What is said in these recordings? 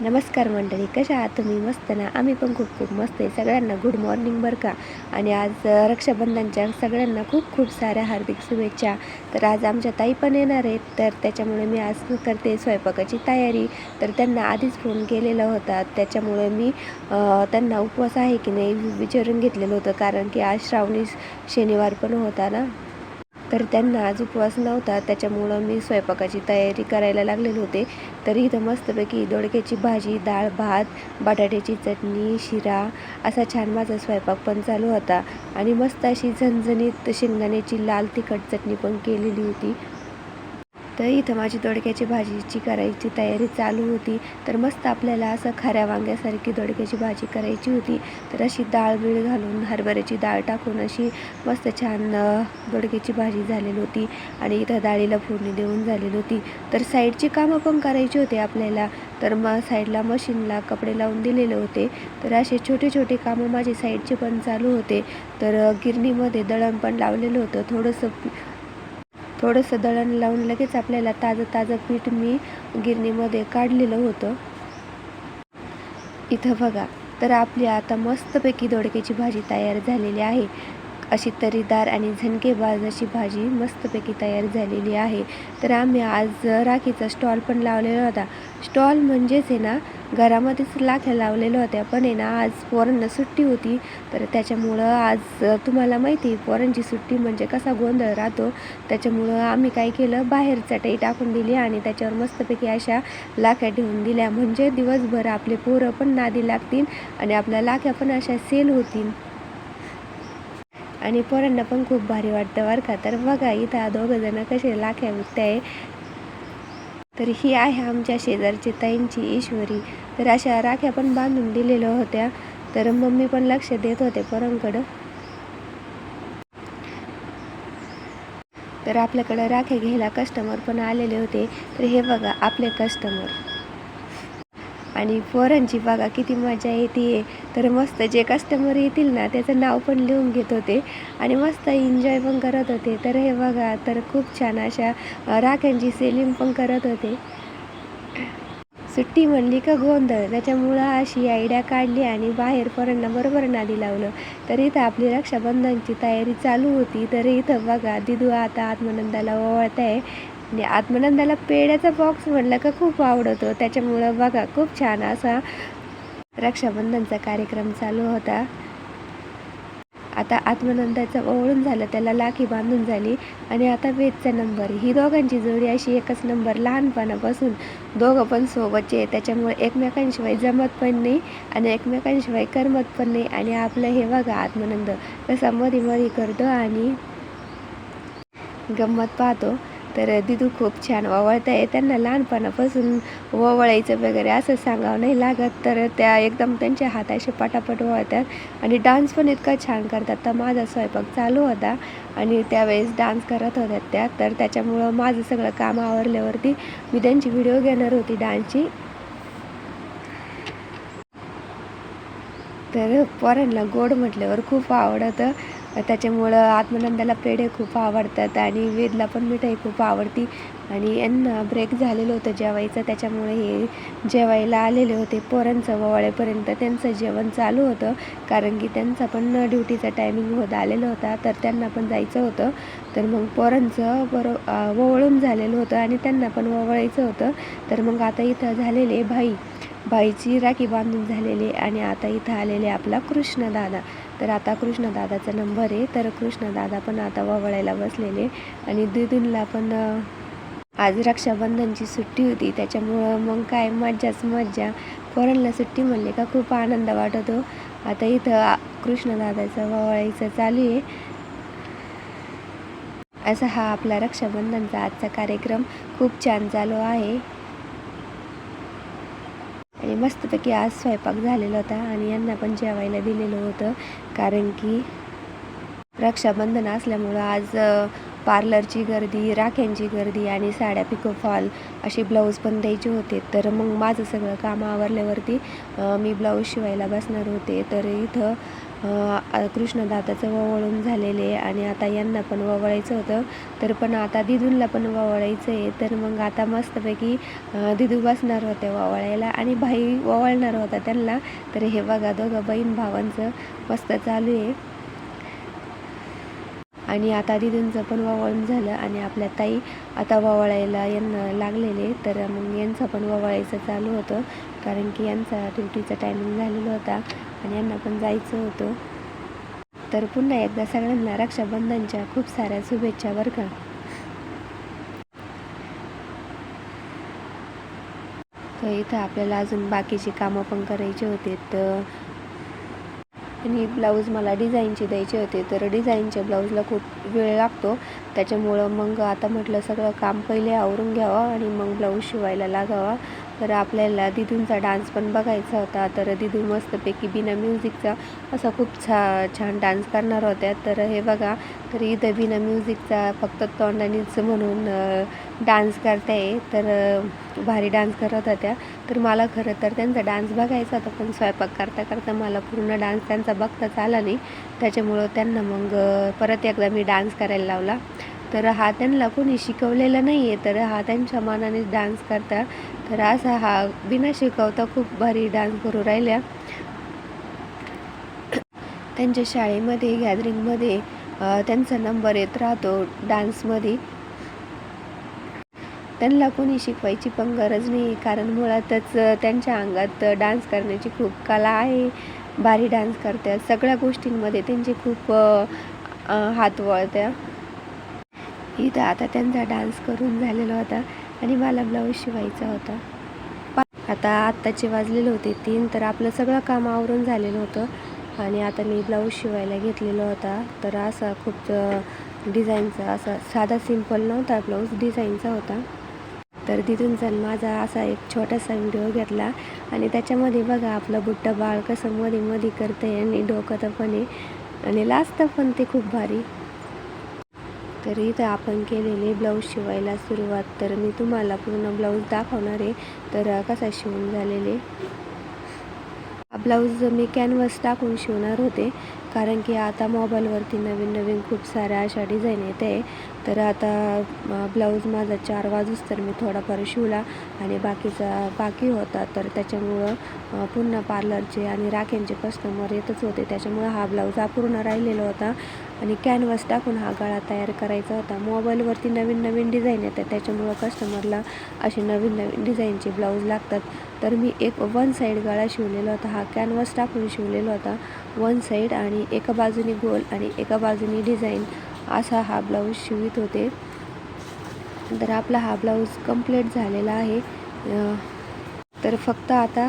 नमस्कार मंडळी कशा आहात तुम्ही? मस्त ना? आम्ही पण खूप खूप मस्त आहे. सगळ्यांना गुड मॉर्निंग बरं का? आणि आज रक्षाबंधनच्या सगळ्यांना खूप खूप साऱ्या हार्दिक शुभेच्छा. तर आज आमच्या ताई पण येणार आहेत. तर त्याच्यामुळे मी आज करते स्वयंपाकाची तयारी. तर त्यांना आधीच फोन केलेला होता. त्याच्यामुळे मी त्यांना उपवास आहे की नाही विचारून घेतलेलं होतं. कारण की आज श्रावणी शनिवार पण होता ना? तर त्यांना आज उपवास नव्हता त्याच्यामुळं मी स्वयंपाकाची तयारी करायला लागलेले होते. तर इथं मस्तपैकी दोडक्याची भाजी डाळ भात बटाट्याची चटणी शिरा असा छान माझा स्वयंपाक पण चालू होता. आणि मस्त अशी झणझणीत शेंगदाण्याची लाल तिखट चटणी पण केलेली होती. तर इथं माझी दोडक्याची भाजीची करायची तयारी चालू होती. तर मस्त आपल्याला असं खाऱ्या वांग्यासारखी दोडक्याची भाजी करायची होती. तर अशी डाळ बीळ घालून हरभऱ्याची डाळ टाकून अशी मस्त छान दोडक्याची भाजी झालेली होती. आणि इथं डाळीला फोडणी देऊन झालेली होती. तर साईडची कामं पण करायची होती आपल्याला. तर मग साईडला मशीनला कपडे लावून दिलेले होते. तर असे छोटे छोटे कामं माझे साईडचे पण चालू होते. तर गिरणीमध्ये दळण पण लावलेलं होतं. थोडंसं थोडंसं दळण लावून लगेच आपल्याला ताजं ताजं पीठ मी गिरणीमध्ये काढलेलं होतं. इथं बघा तर आपली आता मस्तपैकी दोडक्याची भाजी तयार झालेली आहे. अशी तरीदार आणि झणकेबाज अशी भाजी मस्तपैकी तयार झालेली आहे. तर आम्ही आज राखीचा स्टॉल पण लावलेला होता. स्टॉल म्हणजेच आहे ना घरामध्येच लाख्या लावलेल्या होत्या. पण आहे ना आज पोरांना सुट्टी होती. तर त्याच्यामुळं आज तुम्हाला माहिती आहे पोरांची सुट्टी म्हणजे कसा गोंधळ राहतो. त्याच्यामुळं आम्ही काय केलं बाहेर चटई टाकून दिली आणि त्याच्यावर मस्तपैकी अशा लाख्या ठेवून दिल्या. म्हणजे दिवसभर आपले पोरं पण नादी लागतील आणि आपल्या लाख्या पण अशा सेल होतील. आणि पोरांना पण खूप भारी वाटतं बरं का. तर बघा इथं दोघं जण कसे लाख्या विकताय. तर ही आहे आमच्या शेजारची ताईंची ईश्वरी. तर अशा राख्या पण बांधून दिलेल्या होत्या. तर मम्मी पण लक्ष देत होते पोरांकडं. तर आपल्याकडं राख्या घ्यायला कस्टमर पण आलेले होते. तर हे बघा आपले कस्टमर आणि पोरांची बघा किती मजा येते तर मस्त जे कस्टमर येतील ना त्याचं नाव पण लिहून घेत होते. आणि मस्त एन्जॉय पण करत होते. तर हे बघा तर खूप छान अशा राख्यांची सेलिंग पण करत होते. सुट्टी म्हणली का गोंधळ? त्याच्यामुळं अशी आयडिया काढली आणि बाहेर पोरांना बरोबर नादी लावलं. तर इथं आपली रक्षाबंधनची तयारी चालू होती. तर इथं बघा दिदू आता आत्मानंदाला ओवाळत आहे आणि आत्मानंदाला पेड्याचा बॉक्स म्हणलं का खूप आवडतो. त्याच्यामुळं बघा खूप छान असा रक्षाबंधनचा कार्यक्रम चालू होता. आता आत्मानंदाचं ओळून झालं त्याला लाखी बांधून झाली आणि आता वेदचा नंबर. ही दोघांची जोडी अशी एकच नंबर लहानपणापासून दोघं पण सोबतचे त्याच्यामुळे एकमेकांशिवाय जमत पण नाही आणि एकमेकांशिवाय करमत पण नाही. आणि आपलं हे बघा आत्मानंद कसा मध्ये मध्ये करतो आणि गंमत पाहतो. तर दिदू खूप छान ओवाळत आहे. त्यांना लहानपणापासून ववळायचं वगैरे असं सांगावं नाही लागत. तर त्या एकदम त्यांच्या हाताशी पटापट वळतात आणि डान्स पण इतका छान करतात. तर माझा स्वयंपाक चालू होता आणि त्यावेळेस डान्स करत होत्या त्या. तर त्याच्यामुळं माझं सगळं काम आवरल्यावरती मी त्यांची व्हिडिओ घेणार होती डान्सची तर पोरांना गोड म्हटल्यावर खूप आवडतं. त्याच्यामुळं आत्मानंदाला पेढे खूप आवडतात आणि वेदला पण मिठाई खूप आवडती. आणि यांना ब्रेक झालेलं होतं जेवायचं त्याच्यामुळे हे जेवायला आलेले होते पोरांचं ववाळेपर्यंत त्यांचं जेवण चालू होतं कारण की त्यांचा पण ड्युटीचा टायमिंग होत आलेला होता तर त्यांना पण जायचं होतं. तर मग पोरांचं बरो ववळून झालेलं होतं आणि त्यांना पण ववळायचं होतं. तर मग आता इथं झालेले भाई बाईची राखी बांधून झालेली आहे आणि आता इथं आलेले आपला कृष्णदादा. तर आता कृष्णदादाचा नंबर आहे. तर कृष्णदादा पण आता ववळायला बसलेले आणि दिदूनला पण आज रक्षाबंधनची सुट्टी होती. त्याच्यामुळं मग काय मज्जाच मज्जा. पोरांना सुट्टी म्हणले का खूप आनंद वाटतो हो. आता इथं कृष्णदादाचं ववळायचं चालू आहे. असा हा आपला रक्षाबंधनचा आजचा कार्यक्रम. खूप छान चालू आहे. आणि मस्तपैकी आज स्वयंपाक झालेला होता आणि यांना पण जेवायला दिलेलं होतं. कारण की रक्षाबंधन असल्यामुळं आज पार्लरची गर्दी राख्यांची गर्दी आणि साड्या पिको फॉल असे ब्लाऊज पण द्यायचे होते. तर मग माझं सगळं काम आवरल्यावरती मी ब्लाऊज शिवायला बसणार होते. तर इथं कृष्णदाताचं ववळून झालेले आहे आणि आता यांना पण ववळायचं होतं. तर पण आता दिदूंला पण ववळायचं आहे तर मग आता मस्तपैकी दिदू बसणार होते ववळायला आणि भाई ववळणार होता त्यांना. तर हे बघा दोघं बहीण भावांचं मस्त चालू आहे. आणि आता दिदींचं पण ववळून झालं आणि आपल्या ताई आता ववाळायला यांना लागलेले. तर मग यांचं पण ववळायचं चालू होतं. कारण की यांचा ड्युटीचा टायमिंग झालेला होता आणि यांना पण जायचं होतं. तर पुन्हा एकदा सगळ्यांना रक्षाबंधनच्या खूप साऱ्या शुभेच्छा बरं का. तर इथं आपल्याला अजून बाकीची कामं पण करायची होते. तर आणि ब्लाऊज मला डिझाईनचे द्यायचे होते तर डिझाईनच्या ब्लाऊजला खूप वेळ लागतो. त्याच्यामुळं मग आता म्हटलं सगळं काम पहिले आवरून घ्यावं आणि मग ब्लाऊज शिवायला लागावा. तर आपल्याला दिदूंचा डान्स पण बघायचा होता. तर दिदू मस्तपैकी बिना म्युझिकचा असा खूप छा छान डान्स करणार होत्या. तर हे बघा तर इथं बिना म्युझिकचा फक्त तोंडानीच म्हणून डान्स करताय. तर भारी डान्स करत होत्या. तर मला खरं तर त्यांचा डान्स बघायचा होता पण स्वयंपाक करता करता मला पूर्ण डान्स त्यांचा बघताच आला नाही. त्याच्यामुळं त्यांना मग परत एकदा मी डान्स करायला लावला. तर हा त्यांना कोणी शिकवलेला नाही आहे तर हा त्यांच्या मनानेच डान्स करता तर असा हा बिना शिकवता खूप भारी डान्स करू राहिल्या. त्यांच्या शाळेमध्ये गॅदरिंगमध्ये त्यांचा नंबर येत राहतो डान्समध्ये त्यांना कोणी शिकवायची पण गरज नाही कारण मुळातच त्यांच्या अंगात डान्स करण्याची खूप कला आहे. भारी डान्स करतात. सगळ्या गोष्टींमध्ये त्यांचे खूप हात वळत्या. इथं आता त्यांचा डान्स करून झालेला होता आणि मला ब्लाऊज शिवायचा होता. आता आत्ताचे वाजलेले होते तीन तर आपलं सगळं काम आवरून झालेलं होतं आणि आता मी ब्लाऊज शिवायला घेतलेला होता. तर असा खूप डिझाईनचा असा साधा सिंपल नव्हता ब्लाऊज डिझाईनचा होता. तर तिथून जण माझा असा एक छोटासा व्हिडिओ घेतला आणि त्याच्यामध्ये बघा आपलं बुट्टं बाळ कसं मध्ये मध्ये आहे आणि डोकं पण आहे. आणि लाजतं पण ते खूप भारी. तर इथं आपण केलेले ब्लाऊज शिवायला सुरुवात तर मी तुम्हाला पूर्ण ब्लाऊज दाखवणार आहे. तर कसा शिवून झालेले? हा ब्लाऊज मी कॅनव्हस टाकून शिवणार होते. कारण की आता मोबाईलवरती नवीन नवीन खूप साऱ्या अशा डिझाईन येते. तर आता ब्लाऊज माझा चार वाजूच तर मी थोडाफार शिवला आणि बाकीचा बाकी होता. तर त्याच्यामुळं पुन्हा पार्लरचे आणि राख्यांचे कस्टमर येतच होते. त्याच्यामुळं हा ब्लाऊज अपूर्ण राहिलेला होता. आणि कॅनव्हास टाकून हा गळा तयार करायचा होता. मोबाईलवरती नवीन नवीन डिझाईन येतात. त्याच्यामुळं कस्टमरला असे नवीन नवीन डिझाईनचे ब्लाऊज लागतात. तर मी एक वन साईड गळा शिवलेला होता. हा कॅनव्हास टाकून शिवलेला होता. वन साईड आणि एका बाजूने गोल आणि एका बाजूने डिझाईन असा हा ब्लाऊज शिवित होते. तर आपला हा ब्लाऊज कंप्लीट झालेला आहे. तर फक्त आता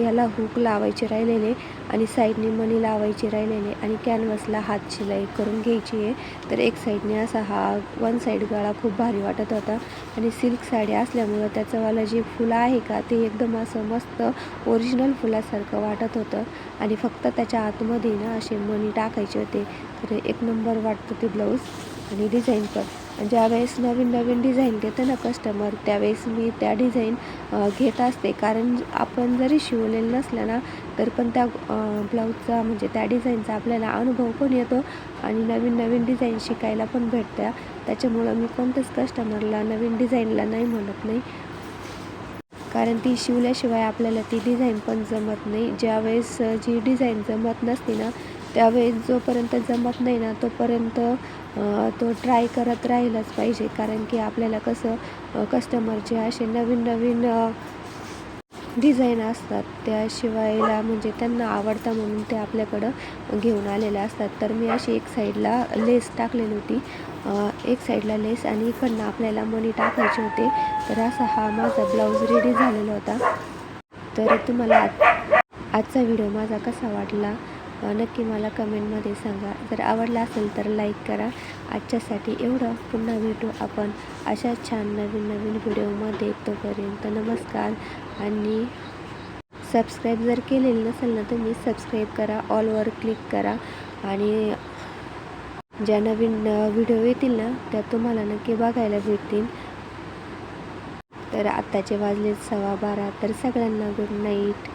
याला हुक लावायचे राहिलेले आणि साईडने मणी लावायची राहिलेले आणि कॅनव्हसला हात शिलाई करून घ्यायची आहे. तर एक साईडने असा हा वन साईड गळा खूप भारी वाटत होता आणि सिल्क साडी असल्यामुळं त्याचंवालं जे फुलं आहे का ते एकदम असं मस्त ओरिजिनल फुलासारखं वाटत होतं. आणि फक्त त्याच्या आतमध्ये ना असे मणी टाकायचे होते. तर एक नंबर वाटतं ते ब्लाऊज आणि डिझाईन पण. ज्यावेळेस नवीन नवीन डिझाईन घेतं ना कस्टमर त्यावेळेस मी त्या डिझाईन घेत असते. कारण आपण जरी शिवलेलं नसलं ना तर पण त्या ब्लाऊजचा म्हणजे त्या डिझाईनचा आपल्याला अनुभव पण येतो आणि नवीन नवीन डिझाईन शिकायला पण भेटत्या त्याच्यामुळं मी कोणत्याच कस्टमरला नवीन डिझाईनला नाही म्हणत नाही. कारण ती शिवल्याशिवाय आपल्याला ती डिझाईन पण जमत नाही. ज्यावेळेस जी डिझाईन जमत नसते ना त्यावेळेस जोपर्यंत जमत नाही ना तोपर्यंत तो ट्राय करत राहिलाच पाहिजे. कारण की आपल्याला कसं कस्टमरचे असे नवीन नवीन डिझाईन असतात. त्या शिवायला म्हणजे त्यांना आवडतं म्हणून ते आपल्याकडं घेऊन आलेले असतात. तर मी अशी एक साईडला लेस टाकलेली होती. एक साईडला लेस आणि इकडनं आपल्याला मणी टाकायचे होते. तर असा हा माझा ब्लाऊज रेडी झालेला होता. तर तुम्हाला आज- आजचा व्हिडिओ माझा कसा वाटला? नक्की मला कमेंटमध्ये सांगा. जर आवडला असेल तर लाईक करा. आजच्यासाठी एवढं. पुन्हा भेटू आपण अशा छान नवीन नवीन व्हिडिओमध्ये. तोपर्यंत नमस्कार आणि सबस्क्राईब जर केलेलं नसेल ना तुम्ही सबस्क्राईब करा. ऑलवर क्लिक करा. आणि ज्या नवीन व्हिडिओ येतील ना त्या तुम्हाला नक्की बघायला भेटतील. तर आत्ताचे वाजले सव्वा बारा. तर सगळ्यांना गुड नाईट